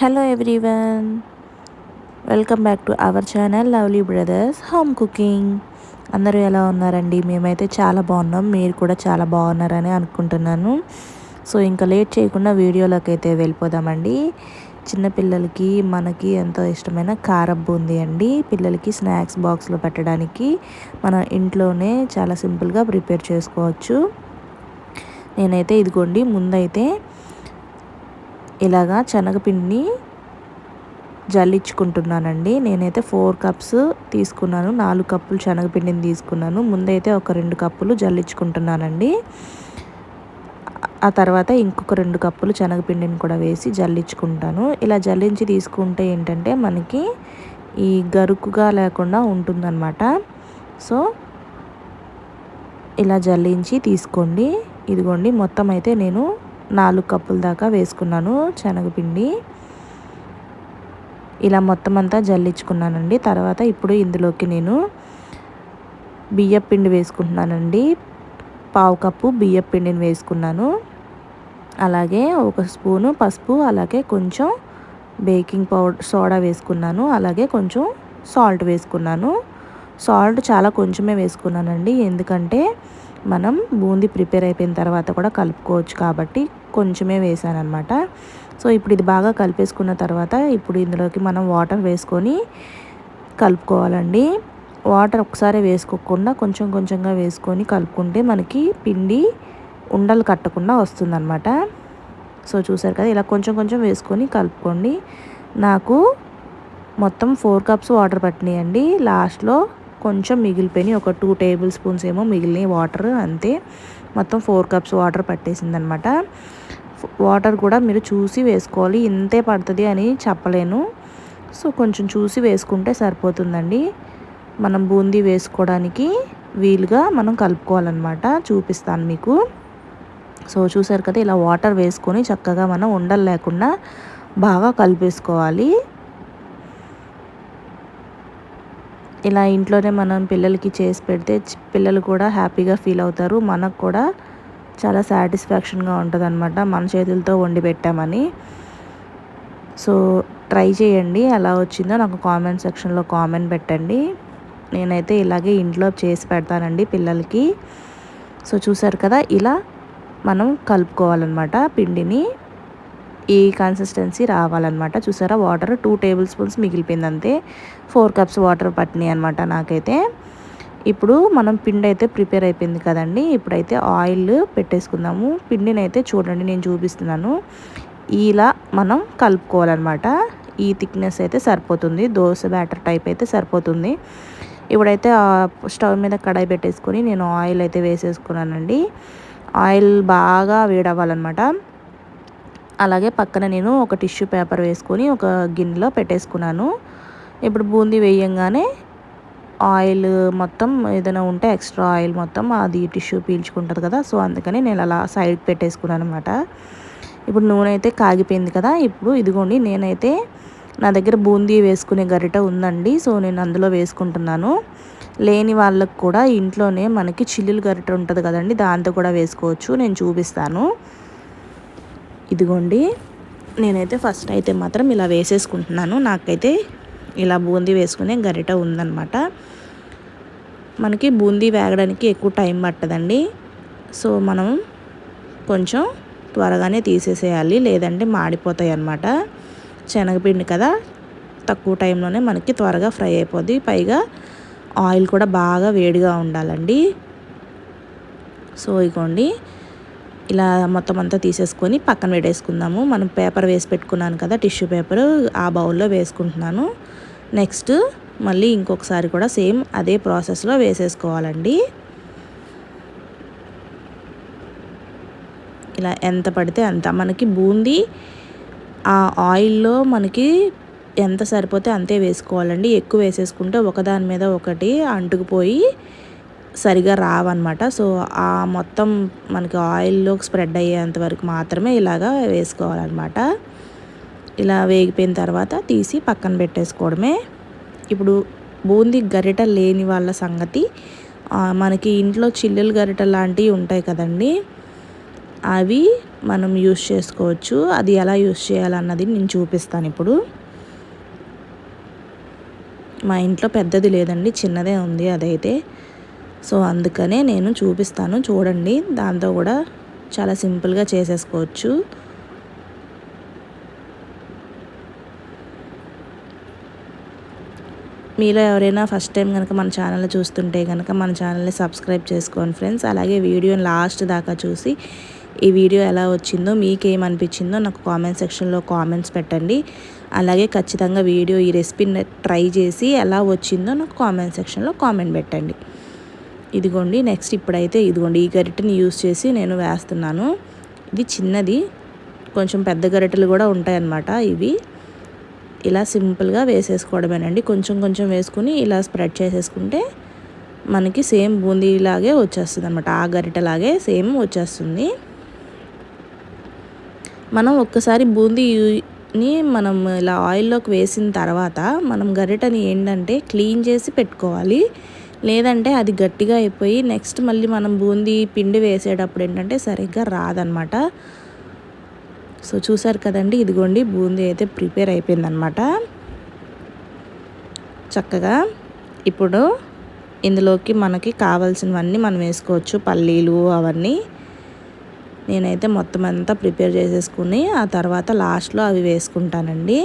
Hello everyone welcome back to our channel lovely brothers home cooking అందరూ ఎలా ఉన్నారండి? మేమైతే చాలా బాగున్నాం. మీరు కూడా చాలా బాగున్నారని అనుకుంటున్నాను. సో ఇంకా లేట్ చేయకుండా వీడియోలోకి అయితే వెళ్ళిపోదామండి చిన్నపిల్లలకి మనకి ఎంతో ఇష్టమైన కారం బూందీ అండి. పిల్లలకి స్నాక్స్ బాక్స్లో పెట్టడానికి మన ఇంట్లోనే చాలా సింపుల్గా ప్రిపేర్ చేసుకోవచ్చు. నేనైతే ఇదిగోండి ముందైతే ఇలాగా శనగపిండిని జల్లించుకుంటున్నానండి. నేనైతే ఫోర్ కప్స్ తీసుకున్నాను. నాలుగు కప్పులు శనగపిండిని తీసుకున్నాను. ముందైతే ఒక రెండు కప్పులు జల్లించుకుంటున్నానండి. ఆ తర్వాత ఇంకొక రెండు కప్పులు శనగపిండిని కూడా వేసి జల్లించుకుంటాను. ఇలా జల్లించి తీసుకుంటే ఏంటంటే మనకి ఈ గరుకుగా లేకుండా ఉంటుందన్నమాట. సో ఇలా జల్లించి తీసుకోండి. ఇదిగోండి మొత్తం అయితే నేను నాలుగు కప్పుల దాకా వేసుకున్నాను శనగపిండి. ఇలా మొత్తం అంతా జల్లించుకున్నానండి. తర్వాత ఇప్పుడు ఇందులోకి నేను బియ్య పిండి వేసుకుంటున్నానండి. పావు కప్పు బియ్య పిండిని వేసుకున్నాను. అలాగే ఒక స్పూను పసుపు అలాగే కొంచెం బేకింగ్ పౌడర్ సోడా వేసుకున్నాను. అలాగే కొంచెం సాల్ట్ వేసుకున్నాను. సాల్ట్ చాలా కొంచెమే వేసుకున్నానండి. ఎందుకంటే మనం బూందీ ప్రిపేర్ అయిపోయిన తర్వాత కూడా కలుపుకోవచ్చు కాబట్టి కొంచెమే వేసాను అనమాట సో ఇప్పుడు ఇది బాగా కలిపేసుకున్న తర్వాత ఇప్పుడు ఇందులోకి మనం వాటర్ వేసుకొని కలుపుకోవాలండి. వాటర్ ఒకసారి వేసుకోకుండా కొంచెం కొంచెంగా వేసుకొని కలుపుకుంటే మనకి పిండి ఉండలు కట్టకుండా వస్తుందన్నమాట. సో చూసారు కదా ఇలా కొంచెం కొంచెం వేసుకొని కలుపుకోండి. నాకు మొత్తం ఫోర్ కప్స్ వాటర్ పట్టినాయండి. లాస్ట్లో కొంచెం మిగిలిపోయినాయి. ఒక టూ టేబుల్ స్పూన్స్ ఏమో మిగిలినాయి. వాటర్ అంతే. మొత్తం ఫోర్ కప్స్ వాటర్ పట్టేసిందనమాట. వాటర్ కూడా మీరు చూసి వేసుకోవాలి. ఇంతే పడుతుంది అని చెప్పలేను. సో కొంచెం చూసి వేసుకుంటే సరిపోతుందండి. మనం బూందీ వేసుకోవడానికి వీలుగా మనం కలుపుకోవాలన్నమాట. చూపిస్తాను మీకు. సో చూసారు కదా ఇలా వాటర్ వేసుకొని చక్కగా మనం ఉండలు లేకుండా బాగా కలిపేసుకోవాలి. ఇలా ఇంట్లోనే మనం పిల్లలకి చేసి పెడితే పిల్లలు కూడా హ్యాపీగా ఫీల్ అవుతారు. మనకు కూడా చాలా సాటిస్ఫాక్షన్గా ఉంటుంది అనమాట మన చేతులతో వండి పెట్టామని. సో ట్రై చేయండి. ఎలా వచ్చిందో నాకు కామెంట్ సెక్షన్లో కామెంట్ పెట్టండి. నేనైతే ఇలాగే ఇంట్లో చేసి పెడతానండి పిల్లలకి. సో చూసారు కదా? ఇలా మనం కలుపుకోవాలన్నమాట పిండిని. ఈ కన్సిస్టెన్సీ రావాలన్నమాట. చూసారా? వాటర్ టూ టేబుల్ స్పూన్స్ మిగిలిపోయింది అంతే ఫోర్ కప్స్ వాటర్ పట్టినాయి అనమాట నాకైతే. ఇప్పుడు మనం పిండి అయితే ప్రిపేర్ అయిపోయింది కదండి. ఇప్పుడైతే ఆయిల్ పెట్టేసుకుందాము. పిండిని అయితే చూడండి నేను చూపిస్తున్నాను. ఇలా మనం కలుపుకోవాలన్నమాట. ఈ థిక్నెస్ అయితే సరిపోతుంది. దోశ బ్యాటర్ టైప్ అయితే సరిపోతుంది. ఇప్పుడైతే స్టవ్ మీద కడాయి పెట్టేసుకొని నేను ఆయిల్ అయితే వేసేసుకున్నానండి. ఆయిల్ బాగా వేడవ్వాలన్నమాట. అలాగే పక్కన నేను ఒక టిష్యూ పేపర్ వేసుకొని ఒక గిన్నెలో పెట్టేసుకున్నాను. ఇప్పుడు బూందీ వేయంగానే ఆయిల్ మొత్తం ఏదైనా ఉంటే ఎక్స్ట్రా ఆయిల్ మొత్తం అది టిష్యూ పీల్చుకుంటుంది కదా సో అందుకని నేను అలా సైడ్ పెట్టేసుకున్నాను అనమాట ఇప్పుడు నూనె అయితే కాగిపోయింది కదా ఇప్పుడు ఇదిగోండి నేనైతే నా దగ్గర బూందీ వేసుకునే గరిట ఉందండి సో నేను అందులో వేసుకుంటున్నాను. లేని వాళ్ళకు కూడా ఇంట్లోనే మనకి చిల్లులు గరిట ఉంటుంది కదండి దాంతో కూడా వేసుకోవచ్చు నేను చూపిస్తాను. ఇదిగోండి నేనైతే ఫస్ట్ అయితే మాత్రం ఇలా వేసేసుకుంటున్నాను. నాకైతే ఇలా బూందీ వేసుకునే గరిట ఉందన్నమాట. మనకి బూందీ వేగడానికి ఎక్కువ టైం పట్టదండి. సో మనం కొంచెం త్వరగానే తీసేసేయాలి. లేదంటే మాడిపోతాయి అన్నమాట. శనగపిండి కదా తక్కువ టైంలోనే మనకి త్వరగా ఫ్రై అయిపోద్ది. పైగా ఆయిల్ కూడా బాగా వేడిగా ఉండాలండి. సో ఇగోండి ఇలా మొత్తం అంతా తీసేసుకొని పక్కన పెట్టేసుకుందాము. మనం పేపర్ వేసి పెట్టుకున్నాను కదా టిష్యూ పేపర్ ఆ బౌల్లో వేసుకుంటున్నాను. నెక్స్ట్ మళ్ళీ ఇంకొకసారి కూడా సేమ్ అదే ప్రాసెస్లో వేసేసుకోవాలండి. ఇలా ఎంత పడితే అంత. మనకి బూందీ ఆ ఆయిల్లో మనకి ఎంత సరిపోతే అంతే వేసుకోవాలండి. ఎక్కువ వేసేసుకుంటే ఒకదాని మీద ఒకటి అంటుకుపోయి సరిగా రావన్నమాట. సో ఆ మొత్తం మనకి ఆయిల్లో స్ప్రెడ్ అయ్యేంత వరకు మాత్రమే ఇలాగా వేసుకోవాలన్నమాట. ఇలా వేగిపోయిన తర్వాత తీసి పక్కన పెట్టేసుకోవడమే. ఇప్పుడు బూందీ గరిట లేని వాళ్ళ సంగతి మనకి ఇంట్లో చిల్లులు గరిట లాంటివి ఉంటాయి కదండి. అవి మనం యూస్ చేసుకోవచ్చు. అది ఎలా యూస్ చేయాలన్నది నేను చూపిస్తాను ఇప్పుడు. మా ఇంట్లో పెద్దది లేదండి చిన్నదే ఉంది అదైతే. సో అందుకనే నేను చూపిస్తాను. చూడండి దాంతో కూడా చాలా సింపుల్గా చేసేసుకోవచ్చు. మీలో ఎవరైనా ఫస్ట్ టైం కనుక మన ఛానల్ చూస్తుంటే కనుక మన ఛానల్ని సబ్స్క్రైబ్ చేసుకోండి ఫ్రెండ్స్. అలాగే వీడియోని లాస్ట్ దాకా చూసి ఈ వీడియో ఎలా వచ్చిందో మీకేమనిపించిందో నాకు కామెంట్ సెక్షన్లో కామెంట్స్ పెట్టండి. అలాగే ఖచ్చితంగా వీడియో ఈ రెసిపీని ట్రై చేసి ఎలా వచ్చిందో నాకు కామెంట్ సెక్షన్లో కామెంట్ పెట్టండి. ఇదిగోండి నెక్స్ట్ ఇప్పుడైతే ఇదిగోండి ఈ గరిటెని యూస్ చేసి నేను వేస్తున్నాను. ఇది చిన్నది కొంచెం పెద్ద గరిటెలు కూడా ఉంటాయన్నమాట ఇవి. ఇలా సింపుల్గా వేసేసుకోవడమేనండి. కొంచెం కొంచెం వేసుకుని ఇలా స్ప్రెడ్ చేసేసుకుంటే మనకి సేమ్ బూందీలాగే వచ్చేస్తుంది అనమాట ఆ గరిటెలాగే సేమ్ వచ్చేస్తుంది. మనం ఒక్కసారి బూందీని మనం ఇలా ఆయిల్లోకి వేసిన తర్వాత మనం గరిటని ఏంటంటే క్లీన్ చేసి పెట్టుకోవాలి. లేదంటే అది గట్టిగా అయిపోయి నెక్స్ట్ మళ్ళీ మనం బూందీ పిండి వేసేటప్పుడు ఏంటంటే సరిగ్గా రాదనమాట. సో చూసారు కదండి ఇదిగోండి బూందీ అయితే ప్రిపేర్ అయిపోయిందనమాట. చక్కగా ఇప్పుడు ఇందులోకి మనకి కావాల్సినవన్నీ మనం వేసుకోవచ్చు పల్లీలు అవన్నీ. నేనైతే మొత్తం అంతా ప్రిపేర్ చేసేసుకుని ఆ తర్వాత లాస్ట్లో అవి వేసుకుంటానండి.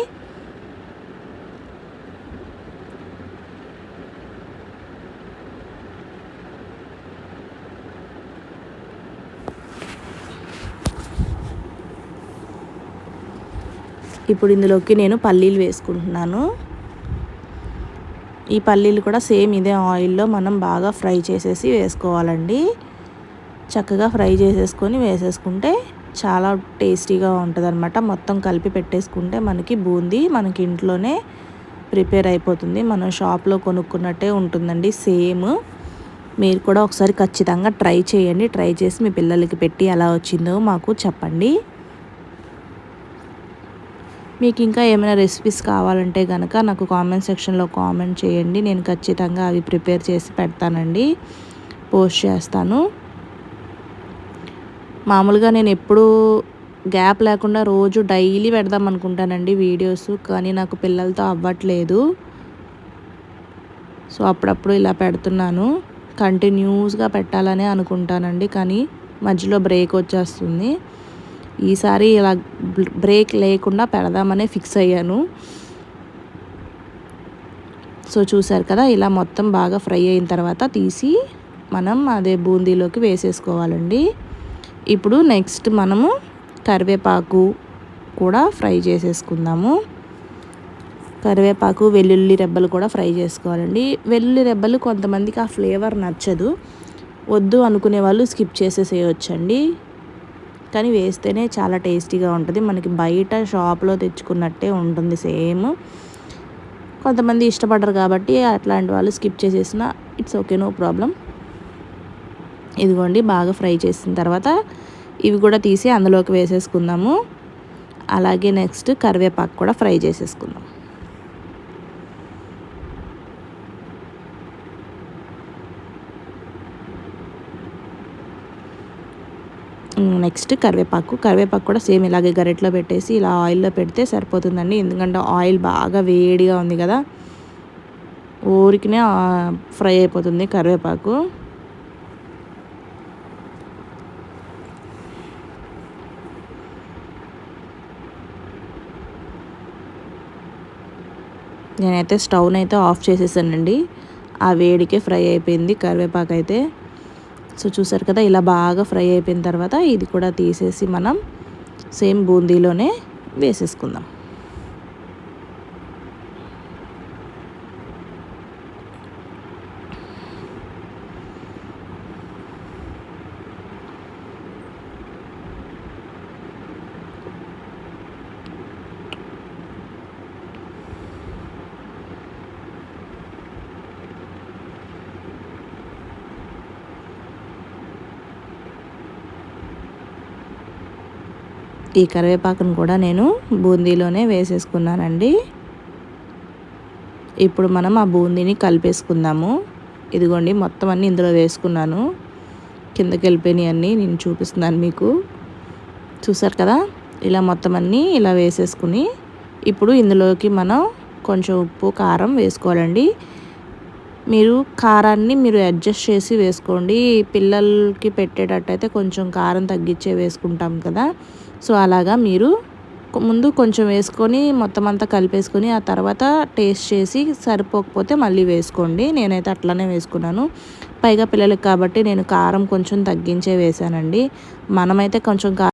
ఇప్పుడు ఇందులోకి నేను పల్లీలు వేసుకుంటున్నాను. ఈ పల్లీలు కూడా సేమ్ ఇదే ఆయిల్లో మనం బాగా ఫ్రై చేసేసి వేసుకోవాలండి. చక్కగా ఫ్రై చేసేసుకొని వేసేసుకుంటే చాలా టేస్టీగా ఉంటుంది అనమాట మొత్తం కలిపి పెట్టేసుకుంటే మనకి బూందీ మనకి ఇంట్లోనే ప్రిపేర్ అయిపోతుంది. మనం షాప్లో కొనుక్కున్నట్టే ఉంటుందండి సేమ్. మీరు కూడా ఒకసారి ఖచ్చితంగా ట్రై చేయండి. ట్రై చేసి మీ పిల్లలకి పెట్టి ఎలా వచ్చిందో మాకు చెప్పండి. మీకు ఇంకా ఏమైనా రెసిపీస్ కావాలంటే కనుక నాకు కామెంట్ సెక్షన్లో కామెంట్ చేయండి. నేను ఖచ్చితంగా అవి ప్రిపేర్ చేసి పెడతానండి. పోస్ట్ చేస్తాను. మామూలుగా నేను ఎప్పుడూ గ్యాప్ లేకుండా రోజు డైలీ పెడదాం అనుకుంటానండి వీడియోస్ కానీ నాకు పిల్లలతో అవ్వట్లేదు. సో అప్పుడప్పుడు ఇలా పెడుతున్నాను. కంటిన్యూస్గా పెట్టాలనే అనుకుంటానండి కానీ మధ్యలో బ్రేక్ వచ్చేస్తుంది. ఈసారి ఇలా బ్రేక్ లేకుండా పెడదామనే ఫిక్స్ అయ్యాను. సో చూసారు కదా ఇలా మొత్తం బాగా ఫ్రై అయిన తర్వాత తీసి మనం అదే బూందీలోకి వేసేసుకోవాలండి. ఇప్పుడు నెక్స్ట్ మనము కరివేపాకు కూడా ఫ్రై చేసేసుకుందాము. కరివేపాకు వెల్లుల్లి రెబ్బలు కూడా ఫ్రై చేసుకోవాలండి. వెల్లుల్లి రెబ్బలు కొంతమందికి ఆ ఫ్లేవర్ నచ్చదు. వద్దు అనుకునే వాళ్ళు స్కిప్ చేసేసేయచ్చండి. కానీ వేస్తేనే చాలా టేస్టీగా ఉంటుంది. మనకి బయట షాప్లో తెచ్చుకున్నట్టే ఉంటుంది సేమ్. కొంతమంది ఇష్టపడరు కాబట్టి అట్లాంటి వాళ్ళు స్కిప్ చేసేసిన ఇట్స్ ఓకే నో ప్రాబ్లం ఇదిగోండి బాగా ఫ్రై చేసిన తర్వాత ఇవి కూడా తీసి అందులోకి వేసేసుకుందాము. అలాగే నెక్స్ట్ కరివేపాకు కూడా ఫ్రై చేసేసుకుందాం. నెక్స్ట్ కరివేపాకు. కరివేపాకు కూడా సేమ్ ఇలాగే గరెట్లో పెట్టేసి ఇలా ఆయిల్లో పెడితే సరిపోతుందండి. ఎందుకంటే ఆయిల్ బాగా వేడిగా ఉంది కదా. ఊరికినే ఫ్రై అయిపోతుంది కరివేపాకు. నేనైతే స్టవ్ని అయితే ఆఫ్ చేసేసానండి. ఆ వేడికే ఫ్రై అయిపోయింది కరివేపాకు అయితే సో చూసారు కదా ఇలా బాగా ఫ్రై అయిపోయిన తర్వాత ఇది కూడా తీసేసి మనం సేమ్ బూందీలోనే వేసేసుకుందాం. ఈ కరివేపాకును కూడా నేను బూందీలోనే వేసేసుకున్నానండి. ఇప్పుడు మనం ఆ బూందీని కలిపేసుకుందాము. ఇదిగోండి మొత్తం అన్నీ ఇందులో వేసుకున్నాను. కిందకి వెళ్ళిపోయినాయి అన్నీ నేను చూపిస్తున్నాను మీకు. చూసారు కదా? ఇలా మొత్తం అన్నీ ఇలా వేసేసుకుని ఇప్పుడు ఇందులోకి మనం కొంచెం ఉప్పు కారం వేసుకోవాలండి. మీరు కారాన్ని మీరు అడ్జస్ట్ చేసి వేసుకోండి. పిల్లలకి పెట్టేటట్టయితే కొంచెం కారం తగ్గించే వేసుకుంటాం కదా? సో అలాగా మీరు ముందు కొంచెం వేసుకొని మొత్తం అంతా కలిపేసుకొని ఆ తర్వాత టేస్ట్ చేసి సరిపోకపోతే మళ్ళీ వేసుకోండి. నేనైతే అట్లానే వేసుకున్నాను. పైగా పిల్లలకి కాబట్టి నేను కారం కొంచెం తగ్గించే వేసానండి మనమైతే కొంచెం